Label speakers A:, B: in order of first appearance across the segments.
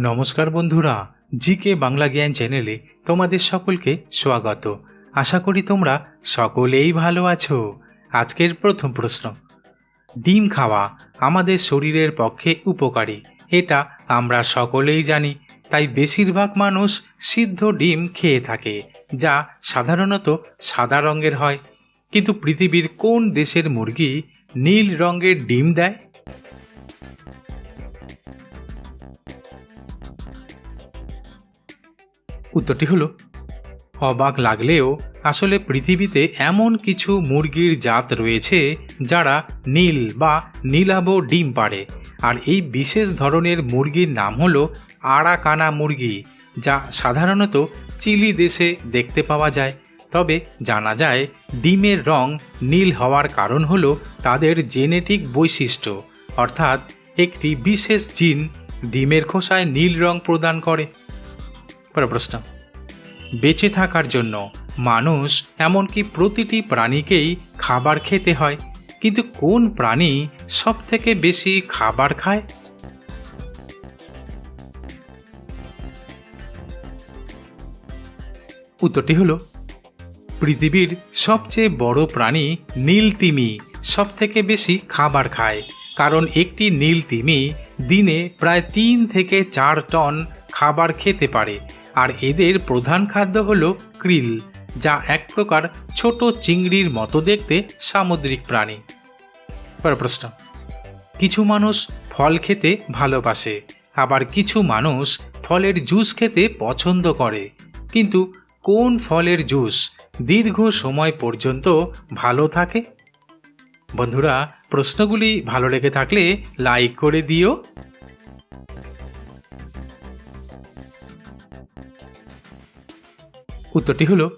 A: নমস্কার বন্ধুরা জি কে বাংলা জ্ঞান চ্যানেলে তোমাদের সকলকে স্বাগত। আশা করি তোমরা সকলেই ভালো আছো। আজকের প্রথম প্রশ্ন, ডিম খাওয়া আমাদের শরীরের পক্ষে উপকারী, এটা আমরা সকলেই জানি, তাই বেশিরভাগ মানুষ সিদ্ধ ডিম খেয়ে থাকে, যা সাধারণত সাদা রঙের হয়। কিন্তু পৃথিবীর কোন দেশের মুরগি নীল রঙের ডিম দেয়? উত্তরটি হলো, অবাক লাগলেও আসলে পৃথিবীতে এমন কিছু মুরগির জাত রয়েছে যারা নীল বা নীলাভ ডিম পাড়ে। আর এই বিশেষ ধরনের মুরগির নাম হলো আরাকানা মুরগি, যা সাধারণত চিলি দেশে দেখতে পাওয়া যায়। তবে জানা যায়, ডিমের রং নীল হওয়ার কারণ হলো তাদের জেনেটিক বৈশিষ্ট্য, অর্থাৎ একটি বিশেষ জিন ডিমের খোসায় নীল রং প্রদান করে। প্রশ্ন। বেঁচে থাকার জন্য মানুষ এমনকি প্রতিটি প্রাণীকেই খাবার খেতে হয়, কিন্তু কোন প্রাণী সব থেকে বেশি খাবার খায়? উত্তরটি হলো, পৃথিবীর সবচেয়ে বড় প্রাণী নীল তিমি সব থেকে বেশি খাবার খায়, কারণ একটি নীল তিমি দিনে প্রায় তিন থেকে চার টন খাবার খেতে পারে। আর এদের প্রধান খাদ্য হল ক্রিল, যা এক প্রকার ছোট চিংড়ির মতো দেখতে সামুদ্রিক প্রাণী। প্রশ্ন। কিছু মানুষ ফল খেতে ভালোবাসে, আবার কিছু মানুষ ফলের জুস খেতে পছন্দ করে। কিন্তু কোন ফলের জুস দীর্ঘ সময় পর্যন্ত ভালো থাকে? বন্ধুরা প্রশ্নগুলি ভালো লেগে থাকলে লাইক করে দিও। উত্তরটি হলো,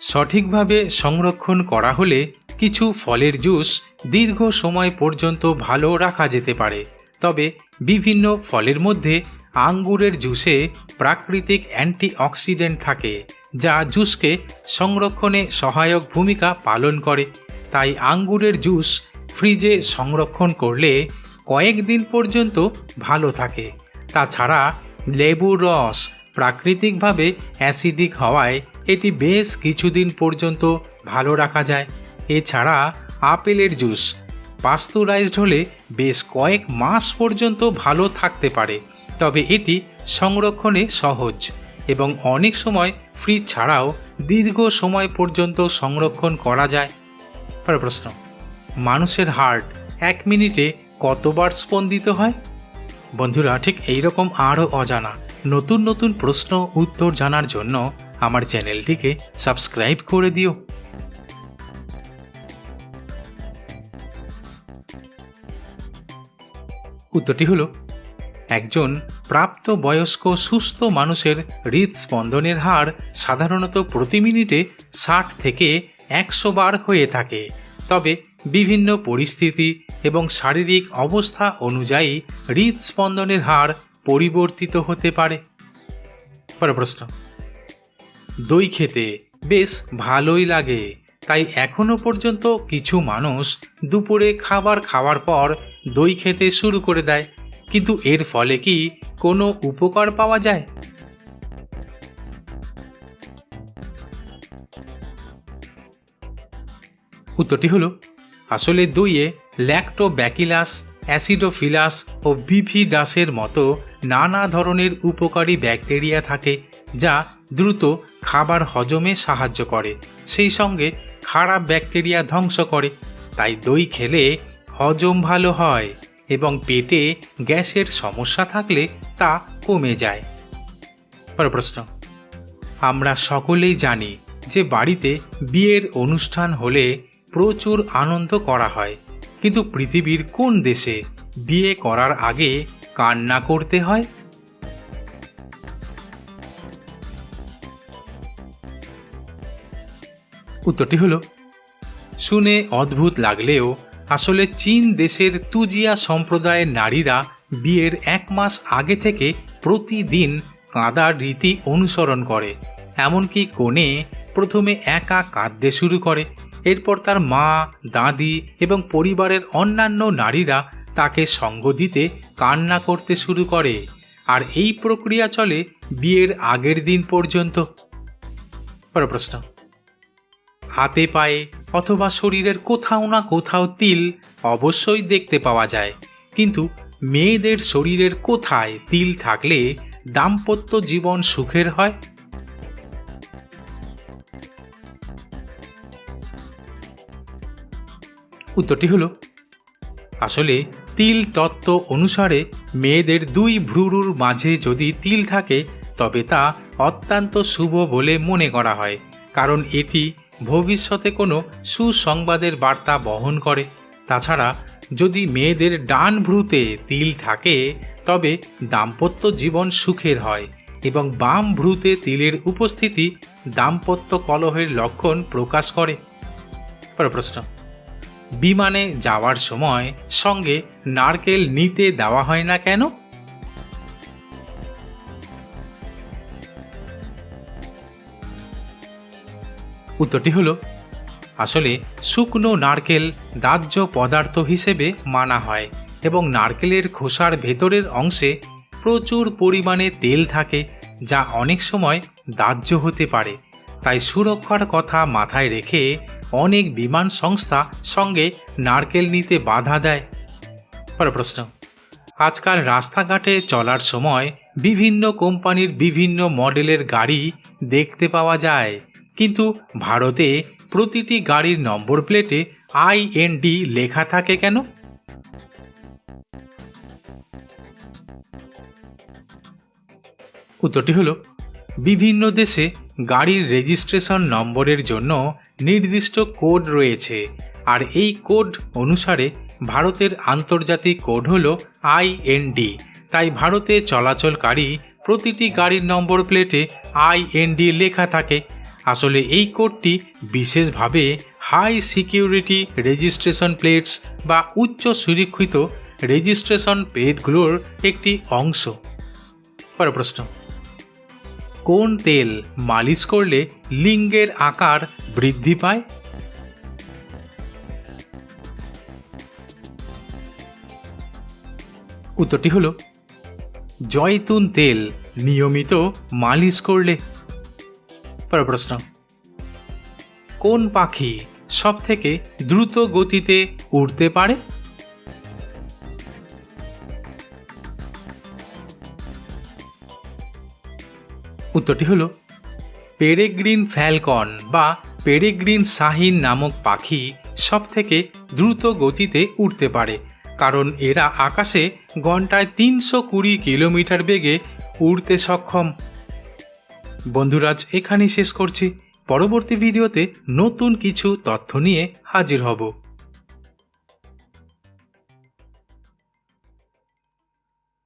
A: সঠিকভাবে সংরক্ষণ করা হলে কিছু ফলের জুস দীর্ঘ সময় পর্যন্ত ভালো রাখা যেতে পারে। তবে বিভিন্ন ফলের মধ্যে আঙ্গুরের জুসে প্রাকৃতিক অ্যান্টিঅক্সিডেন্ট থাকে, যা জুসকে সংরক্ষণে সহায়ক ভূমিকা পালন করে। তাই আঙ্গুরের জুস ফ্রিজে সংরক্ষণ করলে কয়েকদিন পর্যন্ত ভালো থাকে। তাছাড়া লেবুর রস প্রাকৃতিকভাবে অ্যাসিডিক হওয়ায় এটি বেশ কিছুদিন পর্যন্ত ভালো রাখা যায়। এছাড়া আপেলের জুস পাস্তুরাইজড হলে বেশ কয়েক মাস পর্যন্ত ভালো থাকতে পারে। তবে এটি সংরক্ষণে সহজ এবং অনেক সময় ফ্রিজ ছাড়াও দীর্ঘ সময় পর্যন্ত সংরক্ষণ করা যায়। প্রশ্ন। মানুষের হার্ট এক মিনিটে কতবার স্পন্দিত হয়? বন্ধুরা, ঠিক এইরকম আরও অজানা নতুন নতুন প্রশ্ন, উত্তর জানার জন্য আমার চ্যানেলটিকে সাবস্ক্রাইব করে দিও। উত্তরটি হলো, একজন প্রাপ্ত বয়স্ক সুস্থ মানুষের হৃদস্পন্দনের হার সাধারণত প্রতি মিনিটে ষাট থেকে একশো বার হয়ে থাকে। তবে বিভিন্ন পরিস্থিতি এবং শারীরিক অবস্থা অনুযায়ী হৃদস্পন্দনের হার পরিবর্তিত হতে পারে। পরের প্রশ্ন। দই খেতে বেশ ভালোই লাগে, তাই এখনও পর্যন্ত কিছু মানুষ দুপুরে খাবার খাওয়ার পর দই খেতে শুরু করে দেয়। কিন্তু এর ফলে কি কোনো উপকার পাওয়া যায়? উত্তরটি হলো, আসলে দইয়ে ল্যাক্টোব্যাকিলাস অ্যাসিডোফিলাস ও বিফিডাসের মতো নানা ধরনের উপকারী ব্যাকটেরিয়া থাকে যা দ্রুত খাবার হজমে সাহায্য করে, সেই সঙ্গে খারাপ ব্যাকটেরিয়া ধ্বংস করে, তাই দই খেলে হজম ভালো হয় এবং পেটে গ্যাসের সমস্যা থাকলে তা কমে যায়। পরের প্রশ্ন, আমরা সকলেই জানি যে বাড়িতে বিয়ের অনুষ্ঠান হলে প্রচুর আনন্দ করা হয়। কিন্তু পৃথিবীর কোন দেশে বিয়ে করার আগে কান্না করতে হয়? উত্তরটি হলো, শুনে অদ্ভুত লাগলেও আসলে চীন দেশের তুজিয়া সম্প্রদায়ের নারীরা বিয়ের এক মাস আগে থেকে প্রতিদিন কাঁদার রীতি অনুসরণ করে। এমনকি কোণে প্রথমে একা কাঁদতে শুরু করে। এরপর তার মা, দাদি এবং পরিবারের অন্যান্য নারীরা তাকে সঙ্গ দিতে কান্না করতে শুরু করে। আর এই প্রক্রিয়া চলে বিয়ের আগের দিন পর্যন্ত। প্রশ্ন। হাতে পায়ে অথবা শরীরের কোথাও না কোথাও তিল অবশ্যই দেখতে পাওয়া যায়। কিন্তু মেয়েদের শরীরের কোথায় তিল থাকলে দাম্পত্য জীবন সুখের হয়? উত্তরটি হলো, আসলে তিল তত্ত্ব অনুসারে মেয়েদের দুই ভ্রুরুর মাঝে যদি তিল থাকে, তবে তা অত্যন্ত শুভ বলে মনে করা হয়, কারণ এটি ভবিষ্যতে কোনো সুসংবাদের বার্তা বহন করে। তাছাড়া, যদি মেয়েদের ডান ভ্রুতে তিল থাকে, তবে দাম্পত্য জীবন সুখের হয় এবং বাম ভ্রুতে তিলের উপস্থিতি দাম্পত্য কলহের লক্ষণ প্রকাশ করে। প্রশ্ন। বিমানে যাওয়ার সময় সঙ্গে নারকেল নিতে দেওয়া হয় না কেন? উত্তরটি হলো, আসলে শুকনো নারকেল দাহ্য পদার্থ হিসেবে মানা হয় এবং নারকেলের খোসার ভেতরের অংশে প্রচুর পরিমাণে তেল থাকে যা অনেক সময় দাহ্য হতে পারে। তাই সুরক্ষার কথা মাথায় রেখে অনেক বিমান সংস্থা সঙ্গে নারকেল নিতে বাধা দেয়। পরের প্রশ্ন। আজকাল রাস্তাঘাটে চলার সময় বিভিন্ন কোম্পানির বিভিন্ন মডেলের গাড়ি দেখতে পাওয়া যায়। কিন্তু ভারতে প্রতিটি গাড়ির নম্বর প্লেটে আইএনডি লেখা থাকে কেন? উত্তরটি হলো, বিভিন্ন দেশে গাড়ির রেজিস্ট্রেশন নম্বরের জন্য নির্দিষ্ট কোড রয়েছে। আর এই কোড অনুসারে ভারতের আন্তর্জাতিক কোড হল আইএনডি তাই ভারতে চলাচলকারী প্রতিটি গাড়ির নম্বর প্লেটে আইএনডি লেখা থাকে। আসলে এই কোডটি বিশেষভাবে হাই সিকিউরিটি রেজিস্ট্রেশন প্লেটস বা উচ্চ সুরক্ষিত রেজিস্ট্রেশন প্লেটগুলোর একটি অংশ। পরের প্রশ্ন। কোন তেল মালিশ করলে লিঙ্গের আকার বৃদ্ধি পায়? উত্তরটি হলো, জয়তুন তেল নিয়মিত মালিশ করলে। পরের প্রশ্ন, কোন পাখি সব থেকে দ্রুত গতিতে উড়তে পারে? উত্তরটি হলো পেরেগ্রিন ফ্যালকন বা পেরেগ্রিন শাহিন নামক পাখি সব থেকে দ্রুত গতিতে উঠতে পারে, কারণ এরা আকাশে ঘন্টায় তিনশো কুড়ি কিলোমিটার বেগে উড়তে সক্ষম। বন্ধুরাজ এখানেই শেষ করছি। পরবর্তী ভিডিওতে নতুন কিছু তথ্য নিয়ে হাজির হব।